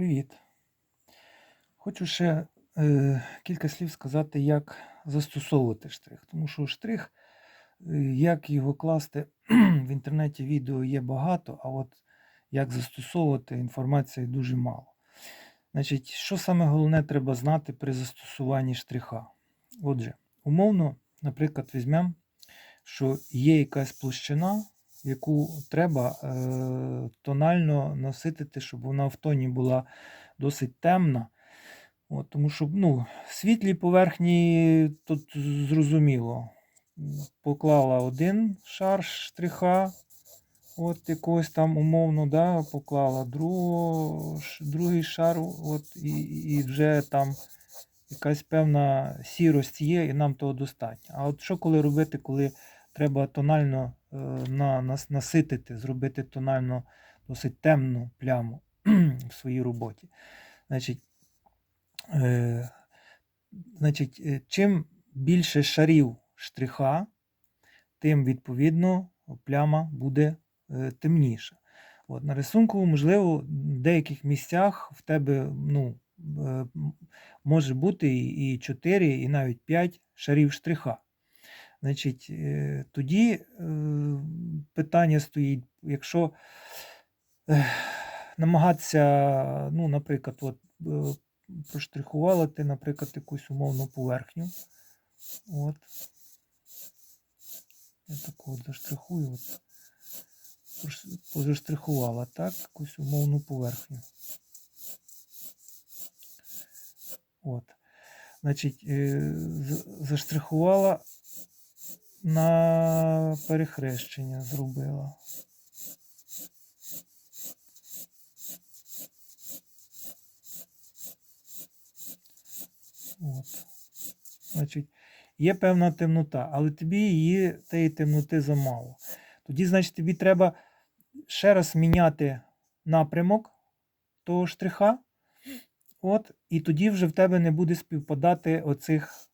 Привіт. Хочу ще е, кілька слів сказати, як застосовувати штрих. Тому що штрих, е, як його класти в інтернеті відео є багато, а от як застосовувати інформації дуже мало. Значить, що саме головне треба знати при застосуванні штриха? Отже, умовно, наприклад, візьмемо, що є якась площина, яку треба е, тонально наситити, щоб вона в тоні була досить темна. От, тому що ну, світлі поверхні тут зрозуміло. Поклала один шар штриха, от якогось там умовно, да, поклала другого, другий шар, от, і, і вже там якась певна сірость є, і нам того достатньо. А от що коли робити, коли треба тонально е, на, наситити, зробити тонально досить темну пляму в своїй роботі? Значить, е, значить, е, чим більше шарів штриха, тим відповідно пляма буде е, темніша. От, на рисунку, можливо, в деяких місцях в тебе ну, може бути і 4, і навіть 5 шарів штриха. Значить, е, тоді е, питання стоїть, якщо намагатися, ну, наприклад, от, е, проштрихувала ти, наприклад, якусь умовну поверхню. От. Я таку от заштрихую. От. Позаштрихувала, так, якусь умовну поверхню. От. Значить, заштрихувала на перехрещення зробила. От. Значить, є певна темнота, але тобі її тієї темноти замало. Тоді, значить, тобі треба ще раз міняти напрямок того штриха. От, і тоді вже в тебе не буде співпадати оцих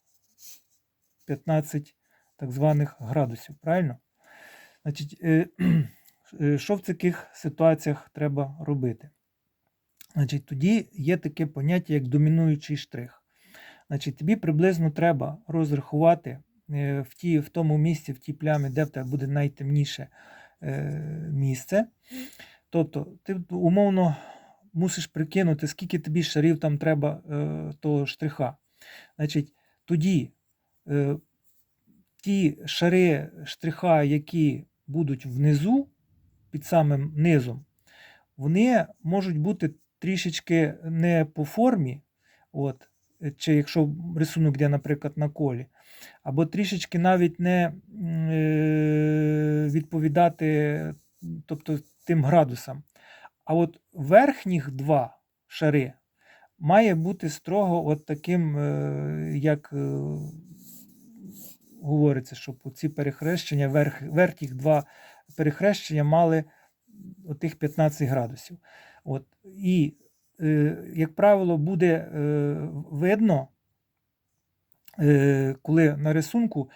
15 так званих градусів. Правильно? Значить, е, е, що в таких ситуаціях треба робити? Значить, тоді є таке поняття, як домінуючий штрих. Значить, тобі приблизно треба розрахувати е, в, ті, в тому місці, в тій плямі, де в тебе буде найтемніше місце. Тобто, ти умовно мусиш прикинути, скільки тобі шарів там треба того штриха. Значить, тоді ті шари штриха, які будуть внизу, під самим низом, вони можуть бути трішечки не по формі, от, е, чи якщо рисунок йде, наприклад, на колі, або трішечки навіть не е, відповідати тобто, тим градусам. А от верхніх два шари має бути строго от таким, е, як е, щоб ці перехрещення, верх, верхніх два перехрещення мали отих 15 градусів. От. І, е, як правило, буде е, видно, е, коли на рисунку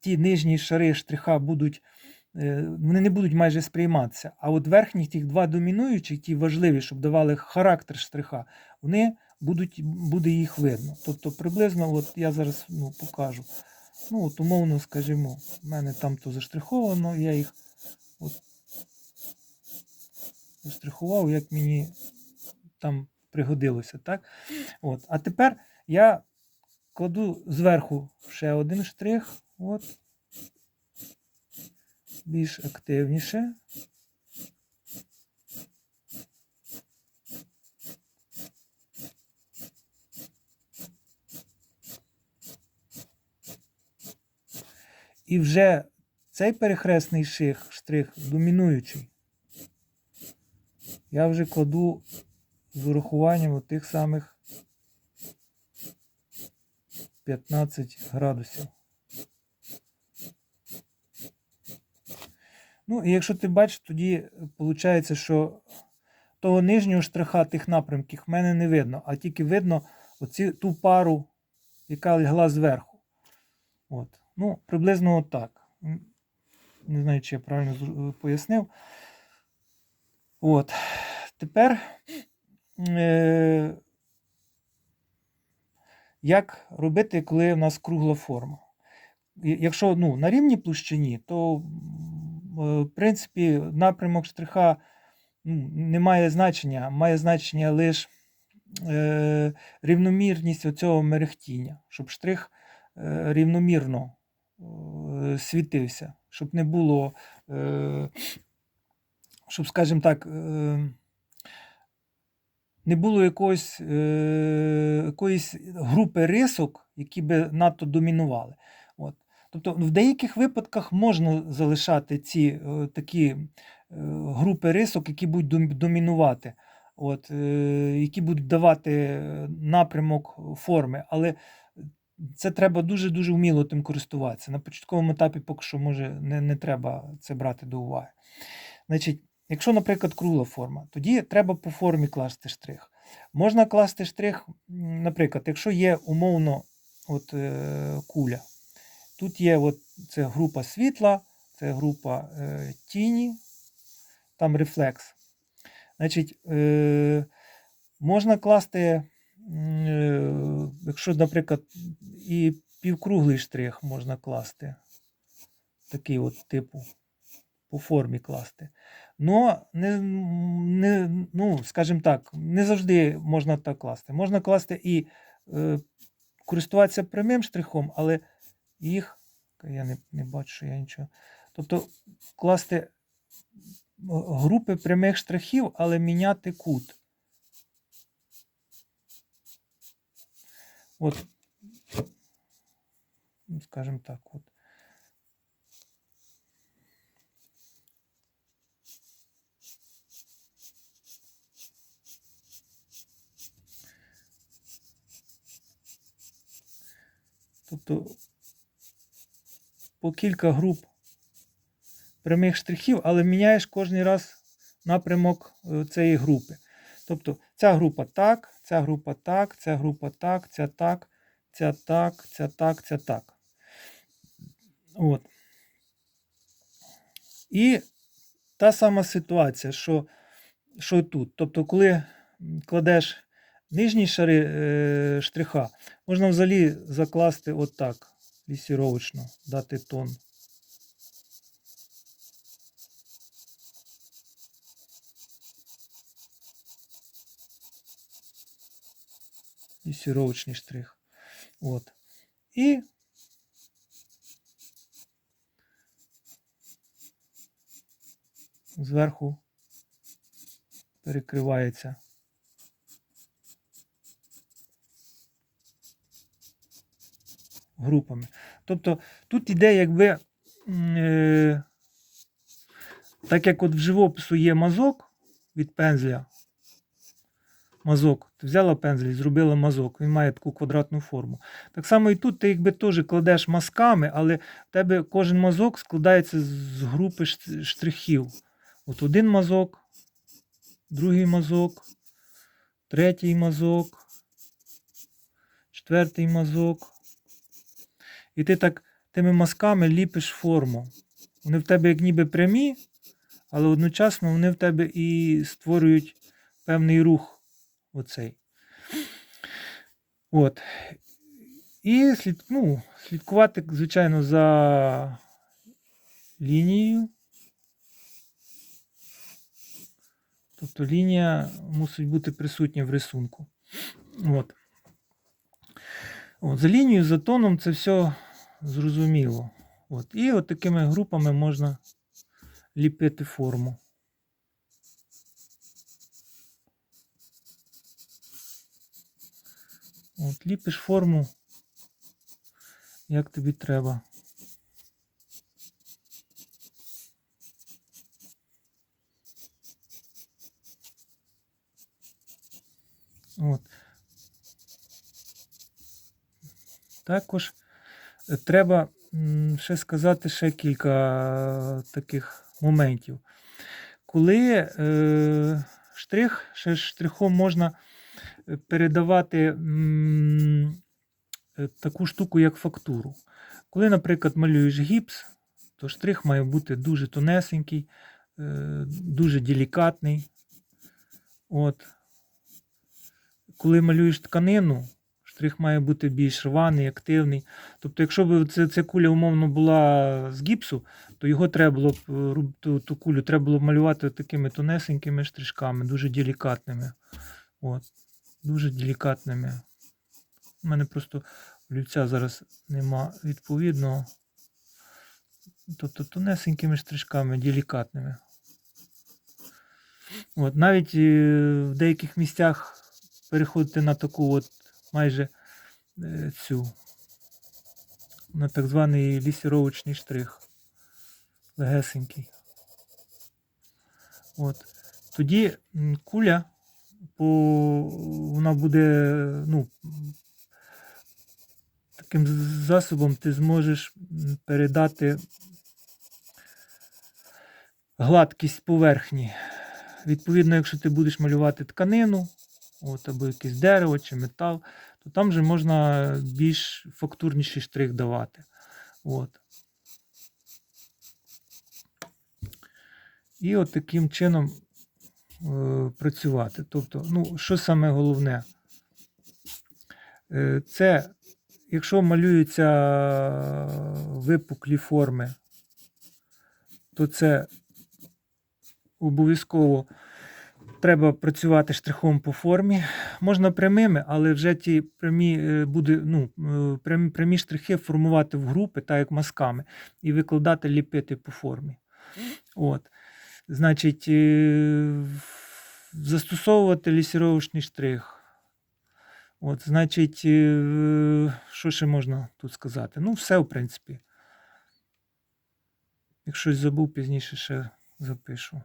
ті нижні шари штриха будуть, е, вони не будуть майже сприйматися. А от верхні тих два домінуючі, ті важливі, щоб давали характер штриха, вони будуть, буде їх видно. Тобто приблизно, от я зараз ну, покажу. Ну, от умовно, скажімо, в мене там то заштриховано, я їх от заштрихував, як мені там пригодилося, так? От. А тепер я кладу зверху ще один штрих, от, більш активніше. І вже цей перехресний ших, штрих домінуючий. Я вже кладу з урахуванням тих самих 15 градусів. Ну, і якщо ти бачиш, тоді виходить, що того нижнього штриха тих напрямків в мене не видно, а тільки видно оці, ту пару, яка лягла зверху. От. Ну, приблизно отак. Не знаю, чи я правильно пояснив. От. Тепер е, як робити, коли в нас кругла форма. Якщо ну, на рівній площині, то е, в принципі напрямок штриха ну, не має значення, має значення лише е, рівномірність оцього мерехтіння, щоб штрих е, рівномірно е, світився, щоб не було, е, щоб, скажімо так, е, не було якогось, е, якоїсь групи рисок, які би надто домінували. От. Тобто в деяких випадках можна залишати ці е, такі е, групи рисок, які будуть домінувати, от, е, які будуть давати е, напрямок форми. Але це треба дуже-дуже вміло тим користуватися. На початковому етапі поки що може не, не треба це брати до уваги. Значить, якщо, наприклад, кругла форма, тоді треба по формі класти штрих. Можна класти штрих, наприклад, якщо є умовно от, е, куля. Тут є от, це група світла, це група е, тіні, там рефлекс. Значить, е, можна класти, якщо, наприклад, і півкруглий штрих можна класти. Такий от типу, по формі класти. Но не, не, ну, скажімо так, не завжди можна так класти. Можна класти і е, користуватися прямим штрихом, але їх, я не, не бачу, я нічого. Тобто класти е, групи прямих штрихів, але міняти кут. От, ну, скажімо так, от. Тобто по кілька груп прямих штрихів, але міняєш кожен раз напрямок е, цієї групи. Тобто ця група так, ця група так, ця група так, ця так, ця так, ця так, ця так. От. І та сама ситуація, що, що тут. Тобто, коли кладеш нижні шари е, штриха, можна взагалі закласти отак, лісіровочно, дати тон. Лісіровочний штрих. От. І зверху перекривається. групами. Тобто тут іде якби, е, так як от в живопису є мазок від пензля. Мазок. Ти взяла пензель і зробила мазок. Він має таку квадратну форму. Так само і тут ти якби теж кладеш мазками, але в тебе кожен мазок складається з групи штрихів. От один мазок, другий мазок, третій мазок, четвертий мазок. І ти так тими мазками ліпиш форму. Вони в тебе як ніби прямі, але одночасно вони в тебе і створюють певний рух оцей. От. І слід, ну, слідкувати, звичайно, за лінією. Тобто лінія мусить бути присутня в рисунку. От. От, за лінією, за тоном це все зрозуміло. От. І от такими групами можна ліпити форму. От, ліпиш форму, як тобі треба. От. Також е, треба ще сказати ще кілька е, таких моментів. Коли е, штрих, ще штрихом можна передавати е, таку штуку, як фактуру. Коли, наприклад, малюєш гіпс, то штрих має бути дуже тонесенький, е, дуже делікатний. От. коли малюєш тканину, штрих має бути більш рваний, активний. Тобто, якщо б це, ця куля умовно була з гіпсу, то його треба було б е, ту, ту кулю треба було б малювати такими тонесенькими штришками, дуже делікатними. От, дуже делікатними. У мене просто олівця зараз нема відповідного. Тобто тонесенькими штришками, делікатними. От, навіть е, в деяких місцях переходити на таку от майже е, цю, на так званий лісіровочний штрих. Легесенький. От. Тоді куля по, вона буде, ну, таким засобом ти зможеш передати гладкість поверхні. Відповідно, якщо ти будеш малювати тканину, от, або якесь дерево чи метал, то там вже можна більш фактурніший штрих давати. От. І от таким чином е, працювати. Тобто, ну, що саме головне? Е, це, якщо малюються випуклі форми, то це обов'язково треба працювати штрихом по формі. Можна прямими, але вже ті прямі, е, буде, ну, е, прямі, прямі штрихи формувати в групи, так як мазками, і викладати, ліпити по формі. От. Значить, застосовувати лісіровочний штрих. От, значить, е, що ще можна тут сказати? Ну, все, в принципі. Якщось щось забув, пізніше ще запишу.